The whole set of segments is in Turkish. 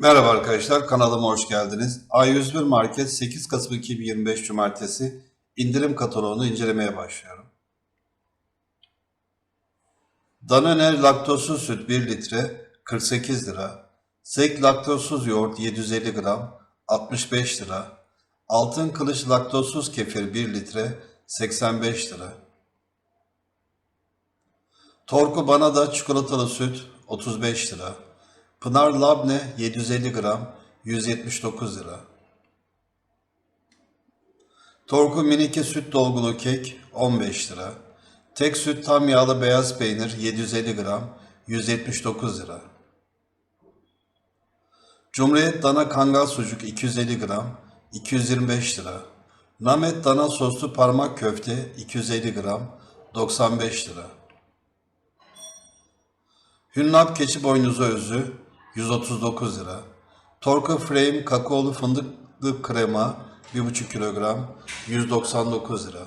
Merhaba arkadaşlar, kanalıma hoş geldiniz. A101 Market 8 Kasım 2025 Cumartesi indirim kataloğunu incelemeye başlıyorum. Danone laktozsuz süt 1 litre 48 lira. Zek laktozsuz yoğurt 750 gram 65 lira. Altın kılıç laktozsuz kefir 1 litre 85 lira. Torku bana da çikolatalı süt 35 lira. Pınar Labne 750 gram 179 lira. Torku Minike süt dolgulu kek 15 lira. Tek süt tam yağlı beyaz peynir 750 gram 179 lira. Cumhuriyet dana kangal sucuk 250 gram 225 lira. Namet dana soslu parmak köfte 250 gram 95 lira. Hünnap keçi boynuzu özü 139 lira. Torku Frame kakaolu fındıklı krema 1,5 kilogram 199 lira.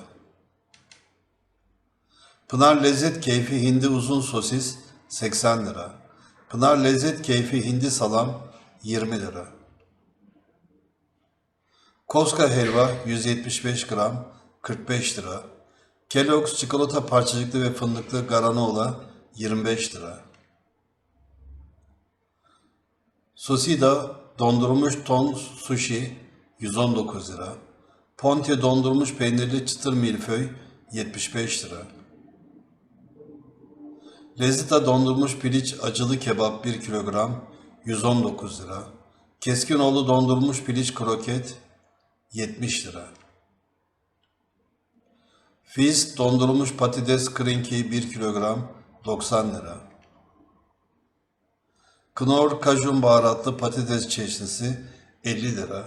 Pınar Lezzet Keyfi Hindi uzun sosis 80 lira. Pınar Lezzet Keyfi Hindi salam 20 lira. Koska helva 175 gram 45 lira. Kellogg's çikolata parçacıklı ve fındıklı granola 25 lira. Susida dondurulmuş ton sushi 119 lira. Ponte dondurulmuş peynirli çıtır milföy 75 lira. Lezita dondurmuş piliç acılı kebap 1 kilogram 119 lira. Keskinoğlu dondurulmuş piliç kroket 70 lira. Fizz dondurulmuş patates krinki 1 kilogram 90 lira. Knorr kajun baharatlı patates çeşnisi 50 lira.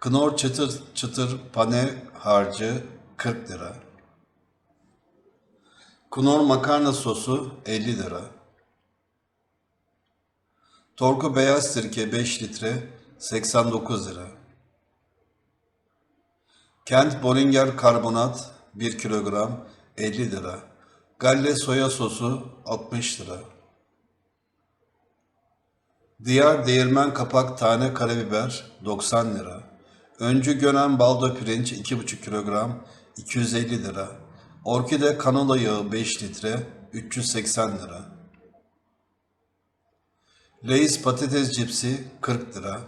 Knorr çıtır çıtır pane harcı 40 lira. Knorr makarna sosu 50 lira. Torku beyaz sirke 5 litre 89 lira. Kent Bollinger karbonat 1 kilogram 50 lira. Galle soya sosu 60 lira. Diyar değirmen kapak tane karabiber 90 lira. Öncü gönen baldo pirinç 2,5 kilogram 250 lira. Orkide kanola yağı 5 litre 380 lira. Lay's patates cipsi 40 lira.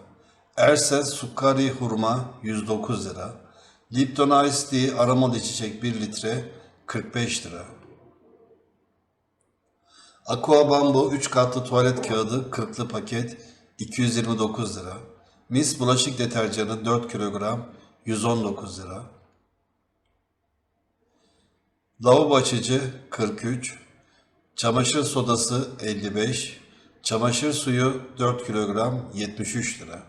Erses sukari hurma 109 lira. Lipton Ice Tea aromalı çiçek 1 litre 45 lira. Aqua Bambu 3 katlı tuvalet kağıdı 40'lı paket 229 lira. Mis bulaşık deterjanı 4 kilogram 119 lira. Lavabo açıcı 43. Çamaşır sodası 55. Çamaşır suyu 4 kilogram 73 lira.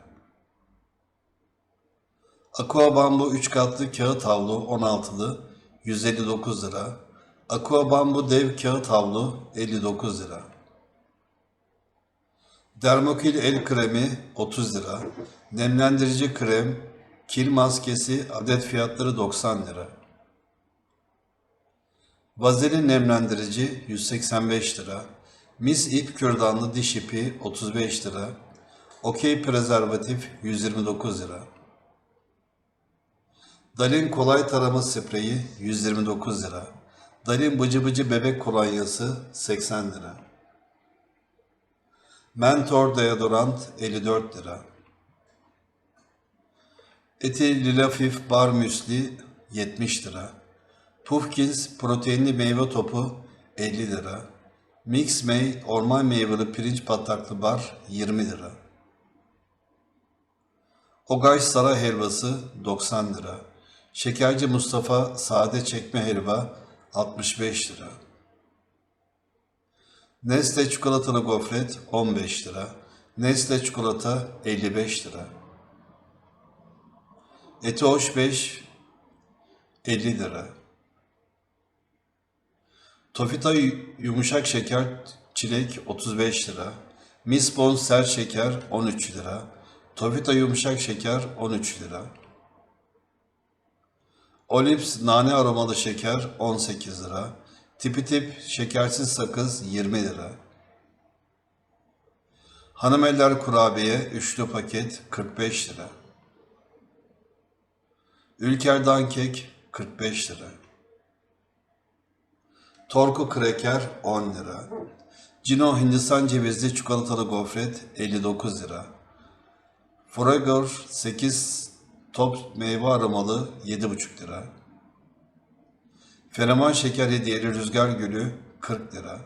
Aqua Bambu 3 katlı kağıt havlu 16'lı 159 lira. Aqua Bambu dev kağıt havlu 59 lira. Dermokil el kremi 30 lira. Nemlendirici krem, kil maskesi adet fiyatları 90 lira. Vazelin nemlendirici 185 lira. Mis ip kürdanlı diş ipi 35 lira. Okey prezervatif 129 lira. Dalin kolay tarama spreyi 129 lira. Dalin bıcı bıcı bebek kolonyası 80 lira. Mentor deodorant 54 lira. Eti Lilafif bar müsli 70 lira. Puffkins proteinli meyve topu 50 lira. Mix May orman meyveli pirinç pataklı bar 20 lira. Ogaj saray helvası 90 lira. Şekerci Mustafa sade çekme helva 65 lira. Nestle çikolatalı gofret 15 lira. Nestle çikolata 55 lira. Eti hoş 5 50 lira. Tofita yu- yumuşak şeker çilek 35 lira. Miss Bon sert şeker 13 lira. Tofita yumuşak şeker 13 lira. Olips nane aromalı şeker 18 lira. Tipi tip şekersiz sakız 20 lira. Hanımeller kurabiye üçlü paket 45 lira. Ülker'dan kek 45 lira. Torku kreker 10 lira. Cino Hindistan cevizli çikolatalı gofret 59 lira. Forever 8 top meyve aromalı 7,5 lira. Fenomen şeker hediyeli rüzgar gülü 40 lira.